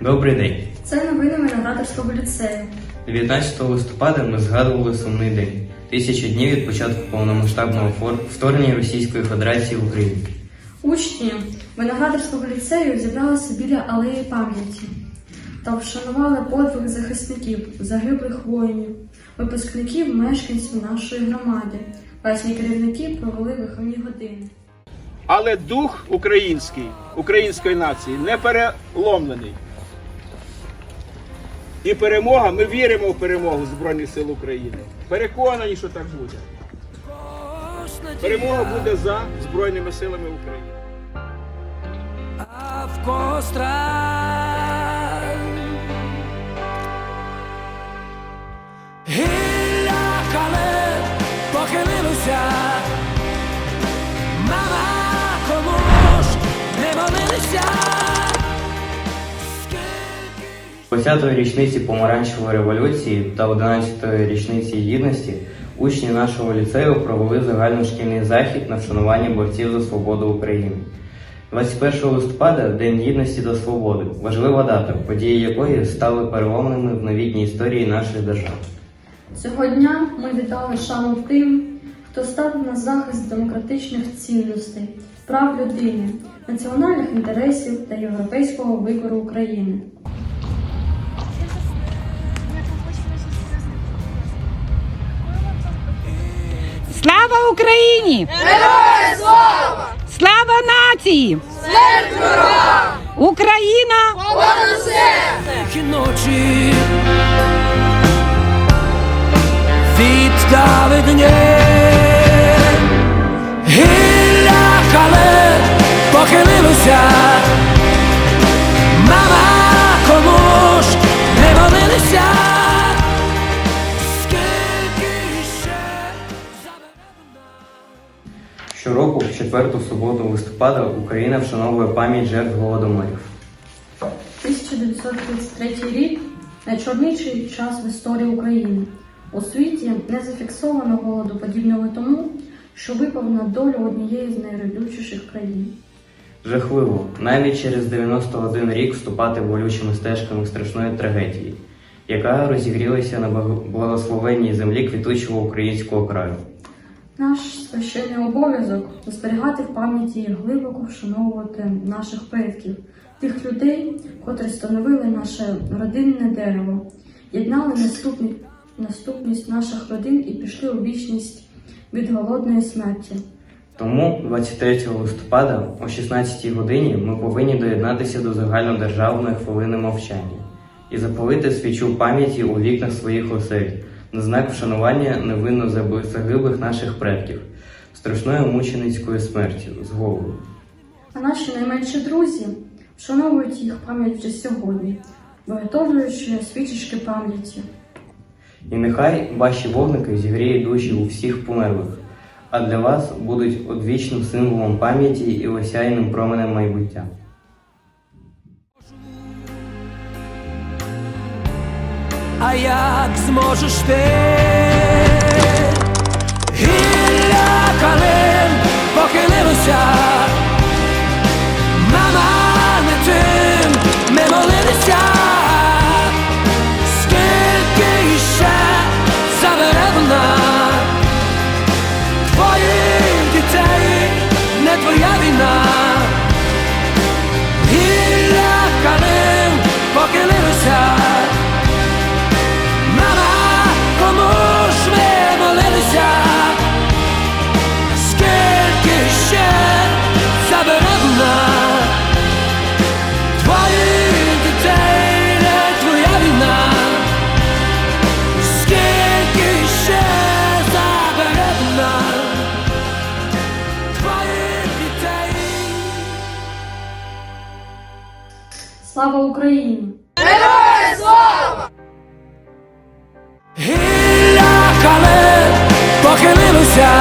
Добрий день. Це новини Виноградарського ліцею. 19 листопада ми згадували сумний день. Тисячу днів від початку повномасштабного вторгнення Російської Федерації в Україну. Учні Виноградарського ліцею зібралися біля алеї пам'яті та вшанували подвиг захисників, загиблих воїнів, випускників, мешканців нашої громади. Класні керівники провели виховні години. Але дух український, української нації не переломлений. І перемога, ми віримо в перемогу Збройних сил України. Переконані, що так буде. Перемога буде за Збройними силами України. 20-ї річниці помаранчевої революції та 11-ї річниці гідності учні нашого ліцею провели загальношкільний захід на вшанування борців за свободу України. 21 листопада День гідності та свободи важлива дата, події якої стали переломними в новітній історії нашої держави. Цього дня ми віддали шану тим, хто став на захист демократичних цінностей, прав людини, національних інтересів та європейського вибору України. Слава Україні! Героям слава! Слава нації! Смерть ворогам! Україна! тихі ночі віддали дні гілля кале похилилося Щороку, в четверту суботу листопада, Україна вшановує пам'ять жертв голодоморів. 1933 рік найчорніший час в історії України. У світі не зафіксовано голоду подібного тому, що випав на долю однієї з найродючіших країн. Жахливо, навіть через 91 рік вступати болючими стежками страшної трагедії, яка розігрілася на благословенній землі квітучого українського краю. Наш священний обов'язок зберігати в пам'яті і глибоко вшановувати наших предків, тих людей, котрі становили наше родинне дерево, єднали наступні, наступність наших родин і пішли у вічність від голодної смерті. Тому 23 листопада о 16 годині ми повинні доєднатися до загальнодержавної хвилини мовчання і запалити свічу пам'яті у вікнах своїх осель на знак вшанування невинно загиблих наших предків, страшною мученицькою смертю з голоду. А наші найменші друзі вшановують їх пам'ять вже сьогодні, виготовлюючи свічечки пам'яті. І нехай ваші вогники зігріють душі у всіх померлих, а для вас будуть одвічним символом пам'яті і осяйним променем майбуття. А як зможеш ти? Слава Україні! Гілля кале похилилося,